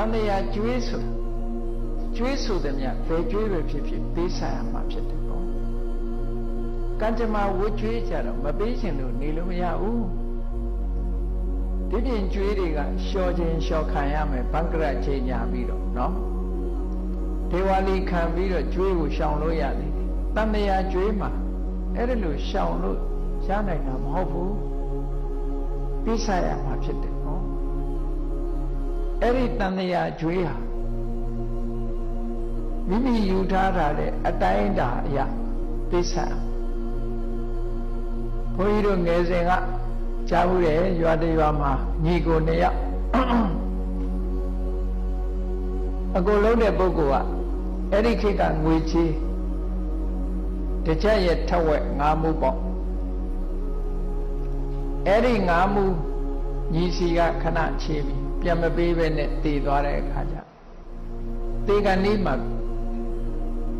တန်တရားကျွေးဆိုကျွေးဆိုသည်မြတ်ဘယ်ကျွေးပဲဖြစ်ဖြစ်ပေးဆိုင်ရမှာဖြစ်တယ်ပေါ့ကံကြမ္မာဝတ်ကျွေးကြတော့မပေးရှင်လို့နေလို့မရဘူးဒီပြင်ကျွေးတွေကလျှော်ခြင်းလျှော်ခံရမယ်ဘန်ကရချိန်ညာပြီးတော့နော်ဒေဝါလီခံပြီးတော့ကျွေးကိုရှောင်လို့ရတယ်တန်တရားကျွေးမှာအဲ့ဒါလို့ရှောင်လို့ရနိုင်တာမဟုတ်ဘူးပေးဆိုင်ရမှာဖြစ်တယ်နော် အဲ့ဒီတန်တရားကျွေးဟာမိမိယူထားတာတဲ့အတိုင်းတာအရာပေးဆိုင်အောင်ဘုန်းကြီးတို့ငယ်စဉ်ကကြားဘူးတယ်ရွာတရွာမှာညီကိုနှစ်ယောက်အကုန်လုံးတဲ့ပုဂ္ဂိုလ်ကအဲ့ဒီခေတ်ကငွေချေးတစ်ချက်ရဲ့ထက်ဝက်ငါးမှုပေါ့အဲ့ဒီငါးမှု ညီစီကခဏချေးပြီးပြန်မပေးဘဲနဲ့တည်သွားတဲ့အခါကျတေကန်လေးမှာ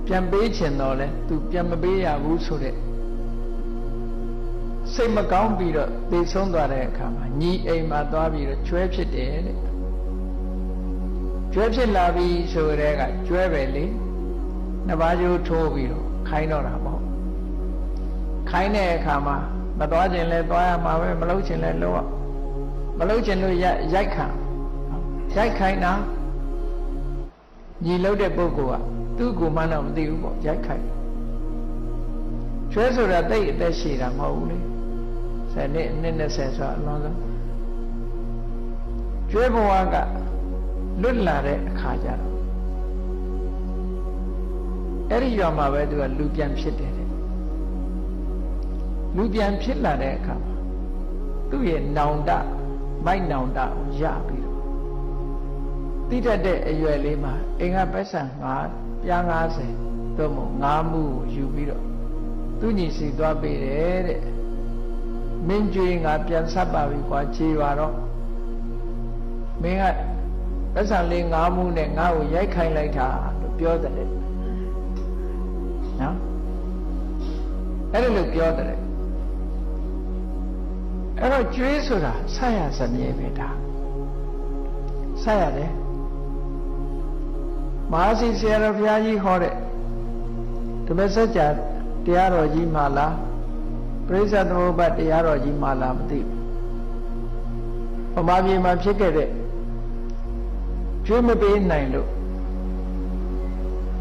ပြန်ပေးချင်တော့လဲသူပြန်မပေးရဘူးဆိုတဲ့စိတ်မကောင်းပြီးတော့သေဆုံးသွားတဲ့အခါမှာညီအိမ်မှာသွားပြီးတော့ကျွဲဖြစ်တယ်တဲ့ကျွဲဖြစ်လာပြီဆိုတဲ့ကကျွဲပဲလေနှစ်ပါးကျိုးထိုးပြီးတော့ခိုင်းတော့တာပေါ့ခိုင်းတဲ့အခါမှာမသွားခြင်းလဲသွားရမှာပဲမလုပ်ခြင်းလဲလုပ်ရ မလုပ်ခြင်းလို့ရိုက်ခံရိုက်ခိုင်းတာညီလုပ်တဲ့ပုဂ္ဂိုလ်ကသူ့ကိုမှန်းတော့မသိဘူးပေါ့ရိုက်ခိုင်းကျွဲဆိုတာတိတ်အသက်ရှည်တာမဟုတ်ဘူးလေဆယ်နှစ်နှစ်20ဆိုအလုံးစုံကျွဲဘဝကလွတ်လာတဲ့အခါကျတော့အဲ့ဒီရွာမှာပဲသူကလူပြန်ဖြစ်တယ်တဲ့လူပြန်ဖြစ်လာတဲ့အခါမှာသူ့ရဲ့နောင်တ မိုက်နောင်တကိုရပြီးတော့တိတတ်တဲ့အရွယ်လေးမှာအင်္ဂပက်ဆံ9ပြား90သို့မဟုတ်9မှုကိုယူပြီးတော့သူညီစီသွားပေးတယ်တဲ့မင်းကျွေးငါပြန်ဆက်ပါပြီကွာခြေပါတော့မင်းကပက်ဆံလေး9မှုနဲ့ငါ့ကိုရိုက်ခိုင်းလိုက်တာလို့ပြောတယ်နော်အဲ့ဒါလို့ပြောတယ် အဲ့တော့ကျွေးဆိုတာဆက်ရစမြဲပဲဒါဆက်ရတယ်မဟာစီဆရာတော်ဘုရားကြီးဟောတဲ့ဓမ္မစကြာတရားတော်ကြီးမှလားပရိစ္ဆသမုပ္ပါတရားတော်ကြီးမှလားမသိဘူးဗမာပြည်မှာဖြစ်ခဲ့တဲ့ကျွေးမပေးနိုင်လို့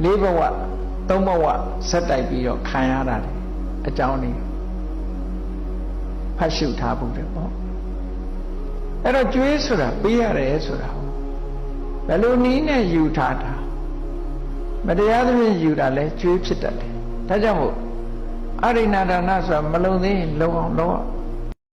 လေးဘဝသုံးဘဝဆက်တိုက်ပြီးတော့ခံရတာလေအကြောင်းနေ ဖတ်ရှုထားဖို့တယ်ပေါ့အဲ့တော့ကျွေးဆိုတာပေးရတယ်ဆိုတာဘယ်လိုနည်းနဲ့ယူထားတာမတရားသဖြင့်ယူတာလဲကျွေးဖြစ်တတ်တယ်ဒါကြောင့်မို့အရိဏဒါနဆိုတာမလုံသေးရင်လုံအောင်လုံအောင်